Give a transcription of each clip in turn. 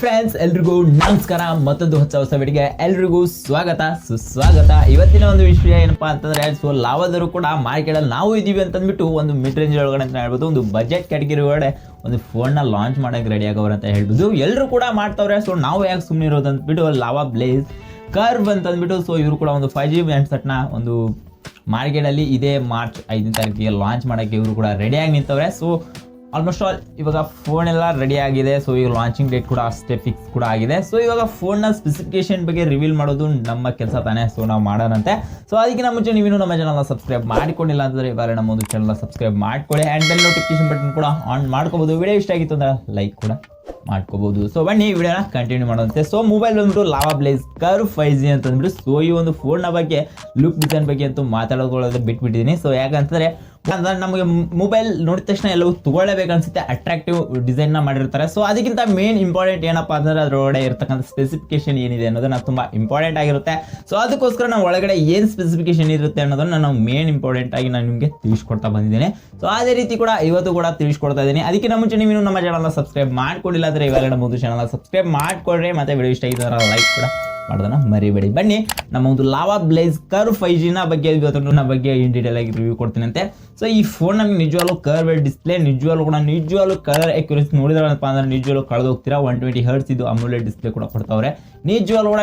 Friends ಎಲ್ರಿಗೂ ನಮಸ್ಕಾರ. ಮತ್ತೊಂದು ಹೊಸ ಹೊಸ ವಿಡಿಗೆ ಎಲ್ರಿಗೂ ಸ್ವಾಗತ. ಸುಸ್ವಾಗತ. ಇವತ್ತಿನ ಒಂದು ವಿಷಯ ಏನಪ್ಪಾ ಅಂತಂದ್ರೆ ಸೊ ಲಾವದರು ಕೂಡ ಮಾರ್ಕೆಟಲ್ಲಿ ನಾವು ಇದೀವಿ ಅಂತಂದ್ಬಿಟ್ಟು ಒಂದು ಮಿಡ್ ರೇಂಜ್ ಒಳಗಡೆ ಅಂತ ಹೇಳ್ಬೋದು, ಒಂದು ಬಜೆಟ್ ಕ್ಯಾಟಗರಿ ಒಳಗಡೆ ಒಂದು ಫೋನ್ನ ಲಾಂಚ್ ಮಾಡಕ್ಕೆ ರೆಡಿ ಆಗೋರು ಅಂತ ಹೇಳ್ಬೋದು. ಎಲ್ಲರೂ ಕೂಡ ಮಾಡ್ತಾವ್ರೆ ಸೊ ನಾವು ಯಾಕೆ ಸುಮ್ಮನೆ ಇರೋದು ಅಂದ್ಬಿಟ್ಟು ಲಾವಾ ಬ್ಲೇಸ್ ಕರ್ವ್ ಅಂತಂದ್ಬಿಟ್ಟು ಸೊ ಇವರು ಕೂಡ ಒಂದು ಫೈವ್ ಜಿ ಸೆಟ್ನ ಒಂದು ಮಾರ್ಕೆಟಲ್ಲಿ ಇದೇ ಮಾರ್ಚ್ ಐದನೇ ತಾರೀಕಿಗೆ ಲಾಂಚ್ ಮಾಡೋಕ್ಕೆ ಇವರು ಕೂಡ ರೆಡಿಯಾಗಿ ನಿಂತವ್ರೆ. ಸೊ ಆಲ್ಮೋಸ್ಟ್ ಆಲ್ ಇವಾಗ ಫೋನ್ ಎಲ್ಲ ರೆಡಿ ಆಗಿದೆ. ಸೊ ಈಗ ಲಾಂಚಿಂಗ್ ಡೇಟ್ ಕೂಡ ಅಷ್ಟೇ ಫಿಕ್ಸ್ ಕೂಡ ಆಗಿದೆ. ಸೊ ಇವಾಗ ಫೋನ್ನ ಸ್ಪೆಸಿಫಿಕೇಶನ್ ಬಗ್ಗೆ ರಿವೀಲ್ ಮಾಡೋದು ನಮ್ಮ ಕೆಲಸ ತಾನೇ. ಸೊ ನಾವು ಮಾಡೋಣಂತೆ. ಸೊ ಅದಕ್ಕಿಂತ ಮುಂಚೆ ನೀವೇನು ನಮ್ಮ ಚಾನಲ್ನ ಸಬ್ಸ್ಕ್ರೈಬ್ ಮಾಡಿಕೊಂಡಿಲ್ಲ ಅಂತಂದ್ರೆ ಇವಾಗ ನಮ್ಮ ಒಂದು ಚಾನಲ್ನ ಸಬ್ಸ್ಕ್ರೈಬ್ ಮಾಡ್ಕೊಳ್ಳಿ. ಆ್ಯಂಡ್ ಬೆಲ್ ನೋಟಿಫಿಕೇಶನ್ ಬಟನ್ ಕೂಡ ಆನ್ ಮಾಡ್ಕೋಬೋದು ವಿಡಿಯೋ ಇಷ್ಟ ಆಗಿತ್ತು ಅಂದ್ರೆ ಲೈಕ್ ಕೂಡ ಮಾಡ್ಕೋಬಹುದು. ಸೊ ಬನ್ನಿ ವಿಡಿಯೋನ ಕಂಟಿನ್ಯೂ ಮಾಡೋದಂತೆ ಸೊ ಮೊಬೈಲ್ ಬಂದ್ಬಿಟ್ಟು Lava blaze curve five G ಅಂತ ಅಂದ್ಬಿಟ್ಟು ಸೊ ಈ ಒಂದು ಫೋನ್ನ ಬಗ್ಗೆ ಲುಕ್ ಡಿಸೈನ್ ಬಗ್ಗೆ ಅಂತೂ ಮಾತಾಡೋಕೊಳ್ಳೋದು ಬಿಟ್ಬಿಟ್ಟಿದ್ದೀನಿ. ಸೊ ಯಾಕಂತಂದ್ರೆ ಅಂದ್ರೆ ನಮಗೆ ಮೊಬೈಲ್ ನೋಡಿದ ತಕ್ಷಣ ಎಲ್ಲವೂ ತಗೊಳ್ಳೇಬೇಕು ಅನ್ಸುತ್ತೆ ಅಟ್ರಾಕ್ಟಿವ್ ಡಿಸೈನ್ನ ಮಾಡಿರ್ತಾರೆ. ಸೊ ಅದಕ್ಕಿಂತ ಮೇನ್ ಇಂಪಾರ್ಟೆಂಟ್ ಏನಪ್ಪಾ ಅಂದ್ರೆ ಅದರೊಳಗಡೆ ಇರ್ತಕ್ಕಂಥ ಸ್ಪೆಸಿಫಿಕೇಶನ್ ಏನಿದೆ ಅನ್ನೋದನ್ನ ತುಂಬಾ ಇಂಪಾರ್ಟೆಂಟ್ ಆಗಿರುತ್ತೆ. ಸೊ ಅದಕ್ಕೋಸ್ಕರ ನಾವು ಒಳಗಡೆ ಏನು ಸ್ಪೆಸಿಫಿಕೇಶನ್ ಇರುತ್ತೆ ಅನ್ನೋದನ್ನ ನಾವು ಮೇನ್ ಇಂಪಾರ್ಟೆಂಟ್ ಆಗಿ ನಾನು ನಿಮಗೆ ತಿಳಿಸ್ಕೊಡ್ತಾ ಬಂದಿದ್ದೇನೆ. ಸೊ ಅದೇ ರೀತಿ ಕೂಡ ಇವತ್ತು ಕೂಡ ತಿಳಿಸ್ಕೊಡ್ತಾ ಇದ್ದೀನಿ. ನಮ್ಮ ಮುಂಚೆ ನೀವು ನಮ್ಮ ಚಾನಲ್ನ ಸಬ್ಸ್ಕ್ರೈಬ್ ಮಾಡ್ಕೊಂಡಿಲ್ಲ ಅಂದರೆ ಇವಾಗ ನಮ್ಮ ಒಂದು ಚಾನಲ್ನ ಸಬ್ಸ್ಕ್ರೈಬ್ ಮಾಡ್ಕೊಳ್ರಿ. ಮತ್ತೆ ವಿಡಿಯೋ ಇಷ್ಟ ಆಗಿದ್ದಾರೆ ಲೈಕ್ ಕೂಡ ಮಾಡೋದನ್ನ ಮರಿಬೇಡಿ. ಬನ್ನಿ, ನಮ್ಮ ಒಂದು ಲಾವಾ ಬ್ಲೇಸ್ ಕರ್ ಫೈವ್ ಜಿನ ಬಗ್ಗೆ ಇವತ್ತು ಬಗ್ಗೆ ಇನ್ ಡೀಟೇಲ್ ಆಗಿ ರಿವ್ಯೂ ಕೊಡ್ತೀನಂತೆ. ಸೊ ಈ ಫೋನ್ ನಮಗೆ ನಿಜವಾಗ್ಲೂ ಕರ್ವ್ ಡಿಸ್ಪ್ಲೇ ನಿಜವಾಗ್ಲೂ ಕೂಡ ನಿಜವಾಗ್ಲೂ ಕಲರ್ ಅಕ್ಯುರೇಸಿ ನೋಡಿದ್ರಪ್ಪ ಅಂದ್ರೆ ನಿಜವಾಗ್ಲೂ ಕಳೆದು ಹೋಗ್ತೀರಾ ಒನ್ ಟ್ವೆಂಟಿ ಹರ್ಸ್ ಇದು ಅಮೂಲ್ಯ ಡಿಸ್ಪ್ಲೇ ಕೂಡ ಕೊಡ್ತಾವ್ರೆ. ನಿಜವಾಗ್ಲೂ ಕೂಡ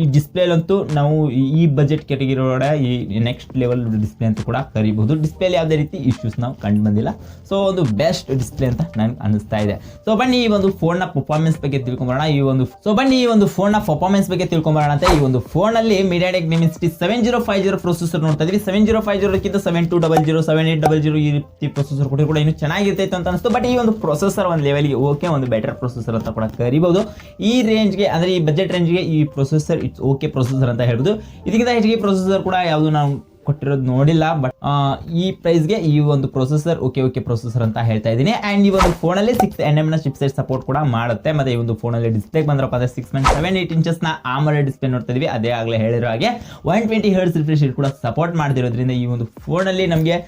ಈ ಡಿಸ್ಪ್ಲೇಲಂತೂ ನಾವು ಈ ಬಜೆಟ್ ಕ್ಯಾಟಗಿರಿ ಒಳಗಡೆ ಈ ನೆಕ್ಸ್ಟ್ ಲೆವೆಲ್ ಡಿಸ್ಪ್ಲೇ ಅಂತ ಕೂಡ ಕರಿಬಹುದು. ಡಿಸ್ಪ್ಲೇಲಿ ಯಾವುದೇ ರೀತಿ ಇಶ್ಯೂಸ್ ನಾವು ಕಂಡು ಬಂದಿಲ್ಲ. ಸೊ ಒಂದು ಬೆಸ್ಟ್ ಡಿಸ್ಪ್ಲೇ ಅಂತ ನನ್ಗೆ ಅನಿಸ್ತಾ ಇದೆ. ಸೊ ಬನ್ನಿ ಈ ಒಂದು ಫೋನ್ನ ಪರ್ಫಾರ್ಮೆನ್ಸ್ ಬಗ್ಗೆ ತಿಳ್ಕೊಂಬರೋಣ. ಈ ಒಂದು ಸೊ ಬನ್ನಿ ಈ ಒಂದು ಫೋನ್ನ ಪರ್ಫಾರ್ಮೆನ್ಸ್ ಬಗ್ಗೆ ತಿಳ್ಕೊಂಬರೋಣ ಅಂತ ಈ ಒಂದು ಫೋನಲ್ಲಿ MediaTek Dimensity seven zero five zero processor ನೋಡ್ತಾ ಇದ್ವಿ. Seven zero five ಜೀರೋಕ್ಕಿಂತ seven two double zero seven eight double zero ಈ ರೀತಿ ಪ್ರೊಸೆಸರ್ ಕೂಡ ಇನ್ನು ಚೆನ್ನಾಗಿರ್ತೈತೆ ಅಂತ ಅನಿಸ್ತು. ಬಟ್ ಈ ಒಂದು ಪ್ರೊಸೆಸರ್ ಒಂದು ಲೆವೆಲ್ಗೆ ಓಕೆ ಒಂದು ಬೆಟರ್ ಪ್ರೊಸೆಸರ್ ಅಂತ ಕೂಡ ಕರಿಬಹುದು ಈ ರೇಂಜ್ಗೆ ಅಂದರೆ ಈ ಬಜೆಟ್ ರೇಂಜ್ಗೆ ಈ ಪ್ರೊಸೆಸರ್ ಇಟ್ಸ್ ಓಕೆ ಪ್ರೊಸೆಸರ್ ಅಂತ ಹೇಳ್ಬೋದು. ಇದಕ್ಕಿಂತ ಹೆಚ್ಚಿಗೆ ಪ್ರೊಸೆಸರ್ ಕೂಡ ಯಾವುದು ನಾವು ಕೊಟ್ಟಿರೋದು ನೋಡಿಲ್ಲ ಬಟ್ ಈ ಪ್ರೈಸ್ಗೆ ಈ ಒಂದು ಪ್ರೊಸೆಸರ್ ಓಕೆ ಓಕೆ ಪ್ರೊಸೆಸರ್ ಅಂತ ಹೇಳ್ತಾ ಇದ್ದೀನಿ. ಆ್ಯಂಡ್ ಈ ಒಂದು ಫೋನಲ್ಲಿ ಸಿಕ್ಸ್ ಎನ್ ಎಂ ನ ಚಿಪ್ಸೆಟ್ ಸಪೋರ್ಟ್ ಕೂಡ ಮಾಡುತ್ತೆ. ಮತ್ತೆ ಈ ಒಂದು ಫೋನಲ್ಲಿ ಡಿಸ್ಪ್ಲೇ ಬಂದ್ರಪ್ಪ ಅಂದ್ರೆ ಸಿಕ್ಸ್ ಪಾಯಿಂಟ್ ಸೆವೆನ್ ಏಟ್ ಇಂಚಸ್ನ ಆಮರ ಡಿಸ್ಪ್ಲೇ ನೋಡ್ತಾ ಇದೀವಿ. ಅದೇ ಆಗಲೇ ಹೇಳಿರೋ ಹಾಗೆ ಒನ್ ಟ್ವೆಂಟಿ ಹರ್ಡ್ಸ್ ರಿಫ್ರೆಶ್ ಕೂಡ ಸಪೋರ್ಟ್ ಮಾಡ್ತಿರೋದ್ರಿಂದ ಈ ಒಂದು ಫೋನಲ್ಲಿ ನಮಗೆ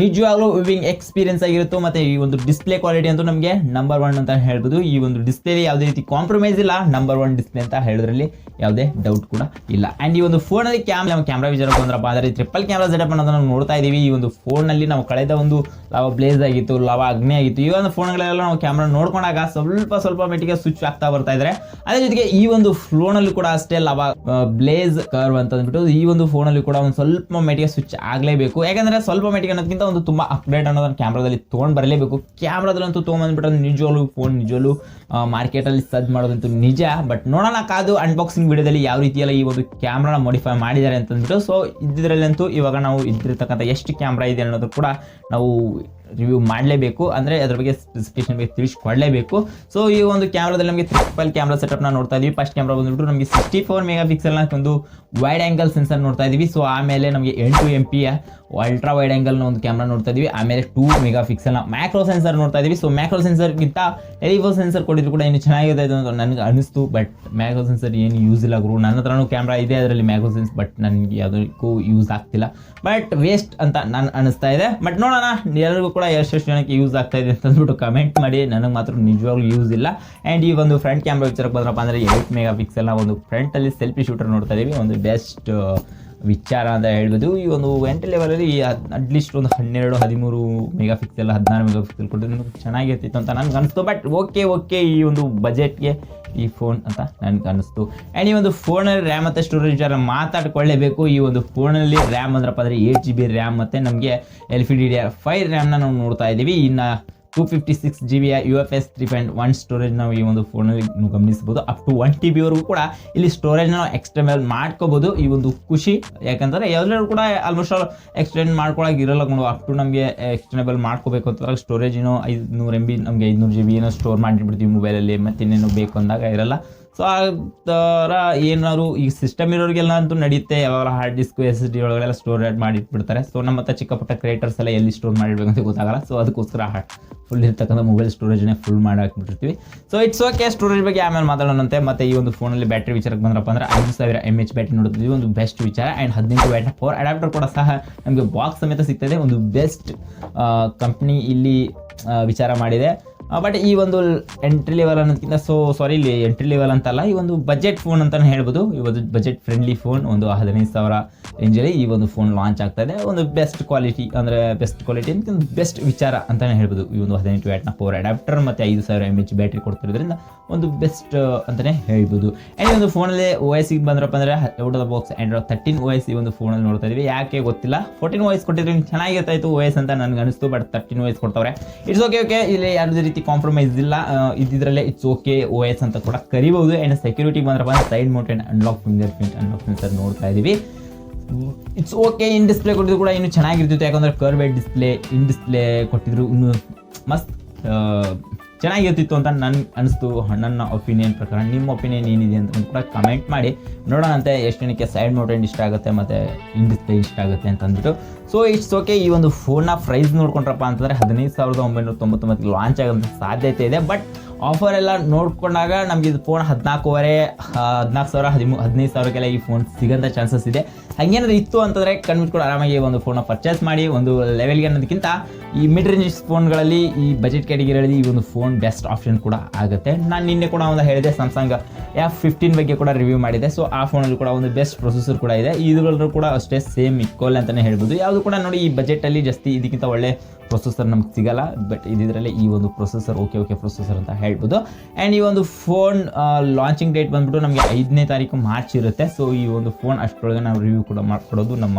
ನಿಜವಾಗ್ಲೂ ವಿವಿಂಗ್ ಎಕ್ಸ್ಪೀರಿಯನ್ಸ್ ಆಗಿರುತ್ತೋ ಮತ್ತೆ ಈ ಒಂದು ಡಿಸ್ಪ್ಲೇ ಕ್ವಾಲಿಟಿ ಅಂತೂ ನಮಗೆ ನಂಬರ್ ಒನ್ ಅಂತ ಹೇಳ್ಬೋದು. ಈ ಒಂದು ಡಿಸ್ಪ್ಲೇಲಿ ಯಾವುದೇ ರೀತಿ ಕಾಂಪ್ರಮೈಸ್ ಇಲ್ಲ ನಂಬರ್ ಒನ್ ಡಿಸ್ಪ್ಲೇ ಅಂತ ಹೇಳೋದ್ರಲ್ಲಿ ಯಾವುದೇ ಡೌಟ್ ಕೂಡ ಇಲ್ಲ. ಆ್ಯಂಡ್ ಈ ಒಂದು ಫೋನಲ್ಲಿ ಕ್ಯಾಮ್ರಾ ಕ್ಯಾಮ್ರಾ ವಿಚಾರ ಬಂದ್ರಪ್ಪ ಅಂದರೆ ಟ್ರಿಪಲ್ ಕ್ಯಾಮ್ರಾ ಸೆಟಪ್ ಅನ್ನೋದನ್ನ ನಾವು ನೋಡ್ತಾ ಇದ್ದೀವಿ. ಈ ಒಂದು ಫೋನಲ್ಲಿ ನಾವು ಕಳೆದ ಒಂದು ಲವ ಬ್ಲೇಸ್ ಆಗಿತ್ತು ಲವ ಅಗ್ನಿ ಆಗಿತ್ತು. ಈ ಒಂದು ಫೋನ್ಗಳೆಲ್ಲ ನಾವು ಕ್ಯಾಮ್ರಾ ನೋಡ್ಕೊಂಡಾಗ ಸ್ವಲ್ಪ ಸ್ವಲ್ಪ ಮಟ್ಟಿಗೆ ಸ್ವಿಚ್ ಆಗ್ತಾ ಬರ್ತಾ ಇದ್ದಾರೆ ಅದೇ ಜೊತೆಗೆ ಈ ಒಂದು ಫೋನಲ್ಲಿ ಕೂಡ ಅಷ್ಟೇ ಲವ ಬ್ಲೇಸ್ ಕರ್ವ್ ಅಂತ ಅಂದ್ಬಿಟ್ಟು ಈ ಒಂದು ಫೋನಲ್ಲಿ ಕೂಡ ಒಂದು ಸ್ವಲ್ಪ ಮಟ್ಟಿಗೆ ಸ್ವಿಚ್ ಆಗಲೇಬೇಕು. ಯಾಕಂದ್ರೆ ಸ್ವಲ್ಪ ಮೆಟ್ಟಿಗೆ ಅನ್ನೋದಕ್ಕಿಂತ ಒಂದು ತುಂಬ ಅಪ್ಡೇಟ್ ಅನ್ನೋದನ್ನು ಕ್ಯಾಮ್ರಾದಲ್ಲಿ ತೊಗೊಂಡು ಬರಲೇಬೇಕು. ಕ್ಯಾಮ್ರಾದಲ್ಲಂತೂ ತೊಗೊಂಬಂದ್ಬಿಟ್ರೆ ನಿಜವಲ್ಲೂ ಫೋನ್ ನಿಜವಲ್ಲೂ ಮಾರ್ಕೆಟಲ್ಲಿ ಸದ್ ಮಾಡೋದಂತೂ ನಿಜ. ಬಟ್ ನೋಡೋಣ ಕಾದು ಅನ್ಬಾಕ್ಸಿಂಗ್ ವಿಡಿಯೋದಲ್ಲಿ ಯಾವ ರೀತಿಯಲ್ಲ ಈ ಒಂದು ಕ್ಯಾಮ್ರಾನ ಮಾಡಿಫೈ ಮಾಡಿದ್ದಾರೆ ಅಂತಂದ್ಬಿಟ್ಟು. ಸೊ ಇದರಲ್ಲಂತೂ ಇವಾಗ ನಾವು ಇದ್ದಿರ್ತಕ್ಕಂಥ ಎಷ್ಟು ಕ್ಯಾಮ್ರಾ ಇದೆ ಅನ್ನೋದು ಕೂಡ ನಾವು ರಿವ್ಯೂ ಮಾಡಲೇಬೇಕು. ಅಂದರೆ ಅದ್ರ ಬಗ್ಗೆ ಸ್ಪೆಸಿಫಿಕೇಶನ್ ಬಗ್ಗೆ ತಿಳಿಸ್ಕೊಡ್ಲೇಬೇಕು. ಸೊ ಈ ಒಂದು ಕ್ಯಾಮ್ರಾದಲ್ಲಿ ನಮಗೆ ಟ್ರಿಪಲ್ ಕ್ಯಾಮ್ರಾ ಸೆಟಪ್ನ ನೋಡ್ತಾ ಇದ್ದೀವಿ ಫಸ್ಟ್ ಕ್ಯಾಮ್ರಾ ಬಂದ್ಬಿಟ್ಟು ನಮಗೆ ಸಿಕ್ಸ್ಟಿ ಫೋರ್ ಮೆಗಾ ಪಿಕ್ಸೆಲ್ನ ಒಂದು ವೈಡ್ ಆ್ಯಂಗಲ್ ಸೆನ್ಸರ್ ನೋಡ್ತಾ ಇದ್ದೀವಿ ಸೊ ಆಮೇಲೆ ನಮಗೆ ಎಂಟು ಎಂ ಪಿ ಅಲ್ಟ್ರಾ ವೈಡ್ ಆ್ಯಂಗಲ್ನ ಒಂದು ಕ್ಯಾಮ್ರಾ ನೋಡ್ತಾ ಇದ್ದೀವಿ ಆಮೇಲೆ ಟೂ ಮೆಗಾ ಪಿಕ್ಸೆಲ್ನ ಮ್ಯಾಕ್ರೋ ಸೆನ್ಸರ್ ನೋಡ್ತಾ ಇದೀವಿ. ಸೊ ಮ್ಯಾಕ್ರೋ ಸೆನ್ಸರ್ಗಿಂತ ಟೆಲಿಫೋ ಸೆನ್ಸರ್ ಕೊಟ್ಟಿದ್ರು ಕೂಡ ಇನ್ನು ಚೆನ್ನಾಗಿದೆ ಅಂತ ನನಗೆ ಅನಿಸ್ತು. ಬಟ್ ಮ್ಯಾಕ್ರೋ ಸೆನ್ಸರ್ ಏನು ಯೂಸ್ ಇಲ್ಲ ಗುರು. ನನ್ನ ಹತ್ರನೂ ಕ್ಯಾಮ್ರಾ ಇದೆ ಅದರಲ್ಲಿ ಮ್ಯಾಕ್ರೋ ಸೆನ್ಸ್ ಬಟ್ ನನಗೆ ಯಾವುದಕ್ಕೂ ಯೂಸ್ ಆಗ್ತಿಲ್ಲ. ಬಟ್ ವೇಸ್ಟ್ ಅಂತ ನಾನು ಅನಿಸ್ತಾ ಇದೆ. ಬಟ್ ನೋಡೋಣ. ಎಲ್ಲರಿಗೂ ಕೂಡ ಎಷ್ಟೆಷ್ಟು ಜನಕ್ಕೆ ಯೂಸ್ ಆಗ್ತಾ ಇದೆ ಅಂತ ಅಂದ್ಬಿಟ್ಟು ಕಮೆಂಟ್ ಮಾಡಿ. ನನಗೆ ಮಾತ್ರ ನಿಜವಾಗ್ಲೂ ಯೂಸ್ ಇಲ್ಲ. ಆ್ಯಂಡ್ ಈ ಒಂದು ಫ್ರಂಟ್ ಕ್ಯಾಮ್ರಾ ವಿಚಾರಕ್ಕೆ ಬಂದ್ರಪ್ಪ ಅಂದರೆ ಏಟ್ ಮೆಗಾ ಪಿಕ್ಸೆಲ್ನ ಒಂದು ಫ್ರಂಟಲ್ಲಿ ಸೆಲ್ಫಿ ಶೂಟರ್ ನೋಡ್ತಾ ಇದ್ದೀವಿ ಒಂದು ಬೆಸ್ಟ್ ವಿಚಾರ ಅಂತ ಹೇಳ್ಬೋದು. ಈ ಒಂದು ಎಂಟು ಲೆವೆಲಲ್ಲಿ ಅಟ್ಲೀಸ್ಟ್ ಒಂದು ಹನ್ನೆರಡು, ಹದಿಮೂರು ಮೆಗಾ ಪಿಕ್ಸೆಲ್ ಹದಿನಾರು ಮೆಗಾ ಪಿಕ್ಸೆಲ್ ಕೊಟ್ಟರೆ ನಿಮಗೆ ಚೆನ್ನಾಗಿರ್ತಿತ್ತು ಅಂತ ನನಗೆ ಅನಿಸ್ತು. ಬಟ್ ಓಕೆ ಓಕೆ ಈ ಒಂದು ಬಜೆಟ್ಗೆ ಈ ಫೋನ್ ಅಂತ ನನಗೆ ಅನಿಸ್ತು. ಆ್ಯಂಡ್ ಈ ಒಂದು ಫೋನಲ್ಲಿ ರ್ಯಾಮ್ ಮತ್ತು ಸ್ಟೋರೇಜ್ ವಿಚಾರ ಮಾತಾಡ್ಕೊಳ್ಳೇಬೇಕು. ಈ ಒಂದು ಫೋನಲ್ಲಿ ರ್ಯಾಮ್ ಅಂದ್ರಪ್ಪ ಅಂದರೆ ಏಟ್ ಜಿ ಬಿ ರ್ಯಾಮ್ ಮತ್ತು ನಮಗೆ L P D D R five ರ್ಯಾಮ್ನ ನಾವು ನೋಡ್ತಾ ಇದ್ದೀವಿ. ಇನ್ನು two fifty six G ಬಿಯ U F S three point one storage ನಾವು ಈ ಒಂದು ಫೋನಲ್ಲಿ ಗಮನಿಸಬಹುದು. ಅಪ್ ಟು ಒನ್ ಟಿ ಬಿವರೆಗೂ ಕೂಡ ಇಲ್ಲಿ ಸ್ಟೋರೇಜ್ನ ನಾವು ಎಕ್ಸ್ಟೆಂಡ್ ಮಾಡ್ಕೋಬಹುದು. ಈ ಒಂದು ಖುಷಿ, ಯಾಕಂದರೆ ಎಲ್ಲರೂ ಕೂಡ ಆಲ್ಮೋಸ್ಟ್ ಆಲ್ ಎಕ್ಸ್ಟೆಂಡ್ ಮಾಡ್ಕೊಳಕ್ಕೆ ಇರಲ್ಲ ನೋಡು ಅಪ್ ಟು ನಮಗೆ ಎಕ್ಸ್ಟೆಂಡೇಬಲ್ ಮಾಡ್ಕೋಬೇಕು ಅಂತ ಸ್ಟೋರೇಜ್ ಏನೋ ಐದುನೂರು ಎಂ ಬಿ ನಮಗೆ ಐದುನೂರು ಜಿ ಬಿ ಏನೋ ಸ್ಟೋರ್ ಮಾಡಿಬಿಡ್ತೀವಿ ಮೊಬೈಲಲ್ಲಿ ಮತ್ತೆ ಇನ್ನೇನು ಬೇಕು ಅಂದಾಗ ಇರಲ್ಲ. ಸೊ ಆ ಥರ ಏನಾದ್ರು ಈ ಸಿಸ್ಟಮ್ ಇರೋರಿಗೆಲ್ಲ ಅಂತೂ ನಡೆಯುತ್ತೆ ಯಾವಾಗ ಹಾರ್ಡ್ ಡಿಸ್ಕ್ ಎಸ್ ಡಿ ಒಳಗೆಲ್ಲ ಸ್ಟೋರ್ ಮಾಡಿಟ್ಬಿಡ್ತಾರೆ. ಸೊ ನಮ್ಮ ಹತ್ರ ಚಿಕ್ಕ ಕ್ರಿಯೇಟರ್ಸ್ ಎಲ್ಲ ಎಲ್ಲಿ ಸ್ಟೋರ್ ಮಾಡಿರ್ಬೇಕು ಅಂತ ಗೊತ್ತಾಗಲ್ಲ. ಸೊ ಅದಕ್ಕೋಸ್ಕರ ಫುಲ್ ಇರ್ತಕ್ಕಂಥ ಮೊಬೈಲ್ ಸ್ಟೋರೇಜ್ನೇ ಫುಲ್ ಮಾಡಿ ಹಾಕ್ಬಿಟ್ಟಿರ್ತೀವಿ ಸೊ ಇಟ್ಸ್ ಓಕೆ ಸ್ಟೋರೇಜ್ ಬಗ್ಗೆ ಆಮೇಲೆ ಮಾತಾಡೋಣಂತೆ. ಮತ್ತೆ ಈ ಒಂದು ಫೋನಲ್ಲಿ ಬ್ಯಾಟ್ರಿ ವಿಚಾರಕ್ಕೆ ಬಂದ್ರಪ್ಪ ಅಂದ್ರೆ ಐದು ಸಾವಿರ ಎಂ ಎಚ್ ಬ್ಯಾಟ್ರಿ ನೋಡ್ತಿದ್ವಿ ಒಂದು ಬೆಸ್ಟ್ ವಿಚಾರ. ಆ್ಯಂಡ್ ಹದಿನೆಂಟು ಬ್ಯಾಟ್ರಿ ಫೋರ್ ಅಡಾಪ್ಟರ್ ಕೂಡ ಸಹ ನಮಗೆ ಬಾಕ್ಸ್ ಸಮೇತ ಸಿಗ್ತದೆ. ಒಂದು ಬೆಸ್ಟ್ ಕಂಪ್ನಿ ಇಲ್ಲಿ ವಿಚಾರ ಮಾಡಿದೆ. ಬಟ್ ಈ ಒಂದು ಎಂಟ್ರಿ ಲೆವೆಲ್ ಅನ್ನೋದಕ್ಕಿಂತ ಸೊ ಸಾರಿ ಇಲ್ಲಿ ಎಂಟ್ರಿ ಲೆವೆಲ್ ಅಂತಲ್ಲ, ಈ ಒಂದು ಬಜೆಟ್ ಫೋನ್ ಅಂತಲೇ ಹೇಳ್ಬೋದು. ಈ ಒಂದು ಬಜೆಟ್ ಫ್ರೆಂಡ್ಲಿ ಫೋನ್ ಒಂದು ಹದಿನೈದು ಸಾವಿರ ರೇಂಜಲ್ಲಿ ಈ ಒಂದು ಫೋನ್ ಲಾಂಚ್ ಆಗ್ತಾ ಇದೆ. ಒಂದು ಬೆಸ್ಟ್ ಕ್ವಾಲಿಟಿ ಅಂದರೆ ಬೆಸ್ಟ್ ಕ್ವಾಲಿಟಿ ಅಂತ, ಒಂದು ಬೆಸ್ಟ್ ವಿಚಾರ ಅಂತಲೇ ಹೇಳ್ಬೋದು. ಈ ಒಂದು ಹದಿನೆಂಟು ವ್ಯಾಟ್ನ ಪವರ್ ಅಡಾಪ್ಟರ್ ಮತ್ತು ಐದು ಸಾವಿರ ಎಂ ಎಚ್ ಬ್ಯಾಟ್ರಿ ಕೊಡ್ತಿರೋದ್ರಿಂದ ಒಂದು ಬೆಸ್ಟ್ ಅಂತಲೇ ಹೇಳ್ಬೋದು. ಆ್ಯಂಡ್ ಒಂದು ಫೋನಲ್ಲಿ ಓ ಎಸ್ ಸಿಗೆ ಬಂದ್ರಪ್ಪ ಅಂದರೆ out of box Android thirteen O S ಈ ಒಂದು ಫೋನಲ್ಲಿ ನೋಡ್ತಾ ಇದ್ದೀವಿ ಯಾಕೆ ಗೊತ್ತಿಲ್ಲ. ಫೋರ್ಟೀನ್ ಓ ಎಸ್ ಕೊಟ್ಟಿದ್ರೆ ಚೆನ್ನಾಗಿರ್ತಾಯಿತ್ತು ಓ ಎಸ್ ಅಂತ ನನಗೆ ಅನಿಸ್ತು ಬಟ್ ತರ್ಟೀನ್ ಓ ಎಸ್ ಕೊಡ್ತವ್ರೆ. ಇಟ್ಸ್ ಓಕೆ ಓಕೆ ಇಲ್ಲಿ ಯಾವುದೇ ರೀತಿ ಕಾಂಪ್ರಮೈಸ್ ಇಲ್ಲ ಇದ್ದಿದ್ರಲ್ಲೇ ಇಟ್ಸ್ ಓಕೆ ಓ ಎಸ್ ಅಂತ ಕೂಡ ಕರಿಬಹುದು and security ಬಂದ್ರಪ್ಪ side mounted unlock fingerprint unlock sensor ನೋಡ್ತಾ ಇದೀವಿ. ಇಟ್ಸ್ ಓಕೆ ಇನ್ ಡಿಸ್ಪ್ಲೇ ಕೊಟ್ಟಿದ್ರು ಕೂಡ ಇನ್ನೂ ಚೆನ್ನಾಗಿರ್ತಿತ್ತು. ಯಾಕಂದ್ರೆ ಕರ್ವೆಡ್ ಡಿಸ್ಪ್ಲೇ ಇನ್ ಡಿಸ್ಪ್ಲೇ ಕೊಟ್ಟಿದ್ರು ಇನ್ನು ಮಸ್ತ್ ಚೆನ್ನಾಗಿರ್ತಿತ್ತು ಅಂತ ನನ್ನ ಅನಿಸ್ತು ನನ್ನ ಒಪಿನಿಯನ್ ಪ್ರಕಾರ. ನಿಮ್ಮ ಒಪಿನಿಯನ್ ಏನಿದೆ ಅಂತ ಕೂಡ ಕಮೆಂಟ್ ಮಾಡಿ. ನೋಡೋಣಂತೆ ಎಷ್ಟು ಜನಕ್ಕೆ ಸೈಡ್ ಮೌಂಟೆಡ್ ಇಷ್ಟ ಆಗುತ್ತೆ ಮತ್ತು ಇನ್ ಡಿಸ್ಪ್ಲೇ ಇಷ್ಟ ಆಗುತ್ತೆ ಅಂತ ಅಂದ್ಬಿಟ್ಟು. ಸೊ ಇಟ್ಸ್ ಓಕೆ ಈ ಒಂದು ಫೋನ್ನ ಪ್ರೈಸ್ ನೋಡ್ಕೊಂಡ್ರಪ್ಪ ಅಂತಂದರೆ ಹದಿನೈದು ಸಾವಿರದ ಒಂಬೈನೂರ ತೊಂಬತ್ತೊಂಬತ್ತು ಲಾಂಚ್ ಆಗೋಂಥ ಸಾಧ್ಯತೆ ಇದೆ. ಬಟ್ ಆಫರ್ ಎಲ್ಲ ನೋಡ್ಕೊಂಡಾಗ ನಮಗೆ ಇದು ಫೋನ್ ಹದಿನಾಲ್ಕೂವರೆ ಹದಿನಾಲ್ಕು ಸಾವಿರ, ಹದಿಮೂ, ಹದಿನೈದು ಸಾವಿರಕ್ಕೆಲ್ಲ ಈ ಫೋನ್ ಸಿಗೋಂಥ ಚಾನ್ಸಸ್ ಇದೆ. ಹಾಗೇನಾದ್ರು ಇತ್ತು ಅಂತಂದರೆ ಕಣ್ಬಿಟ್ಕೊಂಡು ಆರಾಮಾಗಿ ಒಂದು ಫೋನ ಪರ್ಚೇಸ್ ಮಾಡಿ, ಒಂದು ಲೆವೆಲ್ಗೆ ಅನ್ನೋದಕ್ಕಿಂತ ಈ ಮಿಡ್ ರೇಂಜ್ ಫೋನ್ಗಳಲ್ಲಿ ಈ ಬಜೆಟ್ ಕ್ಯಾಟಗಿರಲ್ಲಿ ಈ ಒಂದು ಫೋನ್ ಬೆಸ್ಟ್ ಆಪ್ಷನ್ ಕೂಡ ಆಗುತ್ತೆ. ನಾನು ನಿನ್ನೆ ಕೂಡ ಒಂದು ಹೇಳಿದೆ ಸ್ಯಾಮ್ಸಂಗ್ ಎಫ್ ಫಿಫ್ಟೀನ್ ಬಗ್ಗೆ ಕೂಡ ರಿವ್ಯೂ ಮಾಡಿದೆ. ಸೊ ಆ ಫೋನಲ್ಲಿ ಕೂಡ ಒಂದು ಬೆಸ್ಟ್ ಪ್ರೊಸೆಸರ್ ಕೂಡ ಇದೆ. ಇದುಗಳಲ್ಲೂ ಕೂಡ ಅಷ್ಟೇ ಸೇಮ್ ಇಕ್ವಲ್ ಅಂತಲೇ ಹೇಳ್ಬೋದು. ಯಾವುದು ಕೂಡ ನೋಡಿ, ಈ ಬಜೆಟಲ್ಲಿ ಜಾಸ್ತಿ ಇದಕ್ಕಿಂತ ಒಳ್ಳೆ ಪ್ರೊಸೆಸರ್ ನಮ್ಗೆ ಸಿಗಲ್ಲ ಬಟ್ ಇದರಲ್ಲಿ ಈ ಒಂದು ಪ್ರೊಸೆಸರ್ ಓಕೆ ಓಕೆ ಪ್ರೊಸೆಸರ್ ಅಂತ ಹೇಳ್ಬೋದು. ಆ್ಯಂಡ್ ಈ ಒಂದು ಫೋನ್ ಲಾಂಚಿಂಗ್ ಡೇಟ್ ಬಂದ್ಬಿಟ್ಟು ನಮಗೆ ಐದನೇ ತಾರೀಕು ಮಾರ್ಚ್ ಇರುತ್ತೆ. ಸೊ ಈ ಒಂದು ಫೋನ್ ಅಷ್ಟರೊಳಗೆ ನಾವು ರಿವ್ಯೂ ಕೂಡ ಮಾಡ್ಕೊಡೋದು ನಮ್ಮ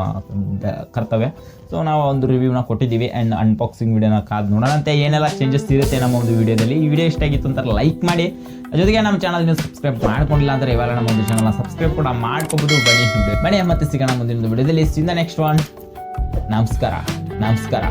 ಕರ್ತವ್ಯ. ಸೊ ನಾವು ಒಂದು ರಿವ್ಯೂನ ಕೊಟ್ಟಿದ್ದೀವಿ ಆ್ಯಂಡ್ ಅನ್ಬಾಕ್ಸಿಂಗ್ ವಿಡಿಯೋನ ಕಾದು ನೋಡೋಣಂತೆ ಏನೆಲ್ಲ ಚೇಂಜಸ್ ಇರುತ್ತೆ ನಮ್ಮ ಒಂದು ವಿಡಿಯೋದಲ್ಲಿ ಈ ವಿಡಿಯೋ ಇಷ್ಟ ಆಗಿತ್ತು ಅಂತ ಲೈಕ್ ಮಾಡಿ. ಜೊತೆಗೆ ನಮ್ಮ ಚಾನಲ್ ನೀವು ಸಬ್ಸ್ಕ್ರೈಬ್ ಮಾಡ್ಕೊಂಡಿಲ್ಲ ಅಂದರೆ ಇವಾಗ ನಮ್ಮ ಒಂದು ಚಾನಲ್ನ ಸಬ್ಸ್ಕ್ರೈಬ್ ಕೂಡ ಮಾಡ್ಕೊಬೋದು. ಬನ್ನಿ ಬನ್ನಿ ಮತ್ತೆ ಸಿಗೋಣ ಮುಂದಿನ ವಿಡಿಯೋದಲ್ಲಿ ಸಿಂದ ನೆಕ್ಸ್ಟ್ ಒನ್ ನಮಸ್ಕಾರ. ನಮಸ್ಕಾರ.